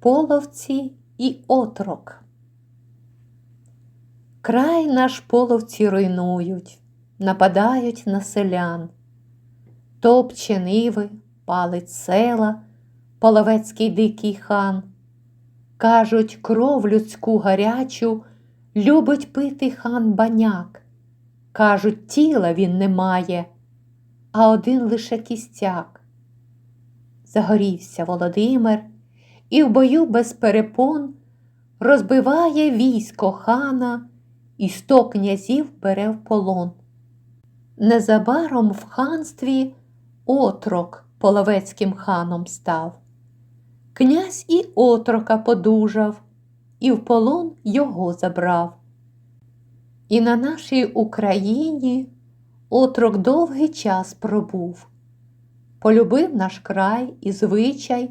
Половці і отрок. Край наш половці руйнують, нападають на селян. Топче ниви, палить села, половецький дикий хан. Кажуть, кров людську гарячу любить пити хан баняк. Кажуть, тіла він не має, а один лише кістяк. Загорівся Володимир і в бою без перепон розбиває військо хана і сто князів бере в полон. Незабаром в ханстві отрок половецьким ханом став. Князь і отрока подужав, і в полон його забрав. І на нашій Україні отрок довгий час пробув, полюбив наш край і звичай,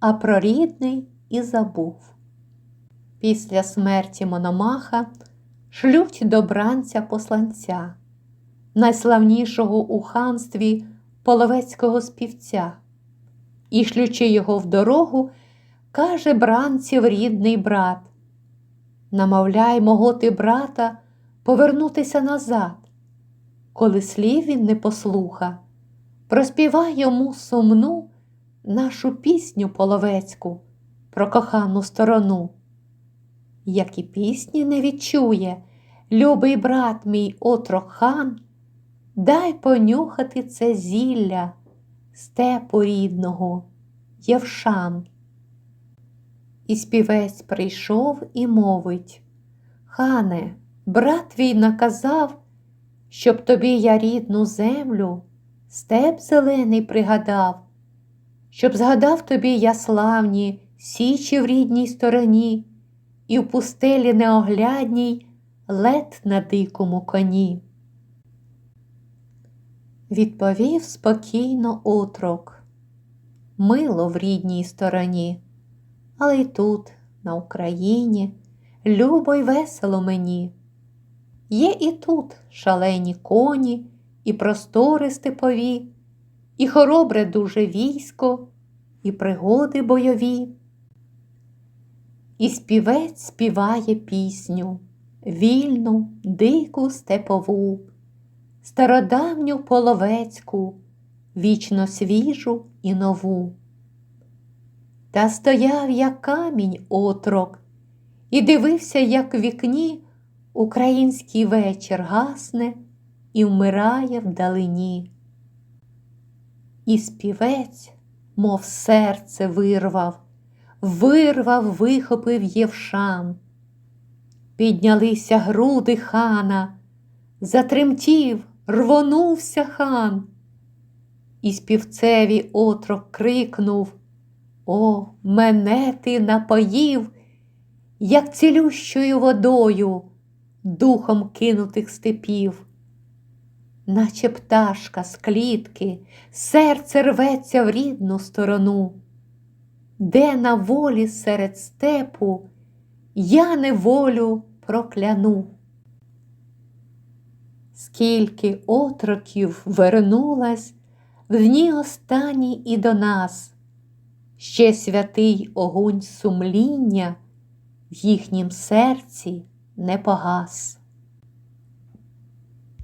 а про рідний і забув. Після смерті Мономаха шлють до бранця посланця, найславнішого у ханстві половецького співця, і, шлючи його в дорогу, каже бранців рідний брат: Намовляй мого ти брата повернутися назад, коли слів він не послуха, проспівай йому сумну нашу пісню половецьку про кохану сторону. Як і пісні не відчує, любий брат мій отрок хан, дай понюхати це зілля степу рідного, Євшан. І співець прийшов і мовить Хане, брат твій наказав, щоб тобі я рідну землю, степ зелений пригадав, щоб згадав тобі я славні січі в рідній стороні, і в пустелі неоглядній лед на дикому коні. Відповів спокійно отрок, мило в рідній стороні, але й тут, на Україні, любо й весело мені. Є і тут шалені коні, і простори степові, і хоробре дуже військо, і пригоди бойові. І співець співає пісню, вільну, дику степову, стародавню половецьку, вічно свіжу і нову. Та стояв, як камінь отрок, і дивився, як в вікні український вечір гасне і вмирає вдалині. І співець, мов серце вирвав, вирвав, вихопив Євшан. Піднялися груди хана, затремтів, рвонувся хан. І співцеві отрок крикнув О, мене ти напоїв, як цілющою водою, духом кинутих степів. Наче пташка з клітки, серце рветься в рідну сторону, де на волі серед степу я неволю прокляну. Скільки отроків вернулась в дні останні і до нас, ще святий огонь сумління в їхнім серці не погас.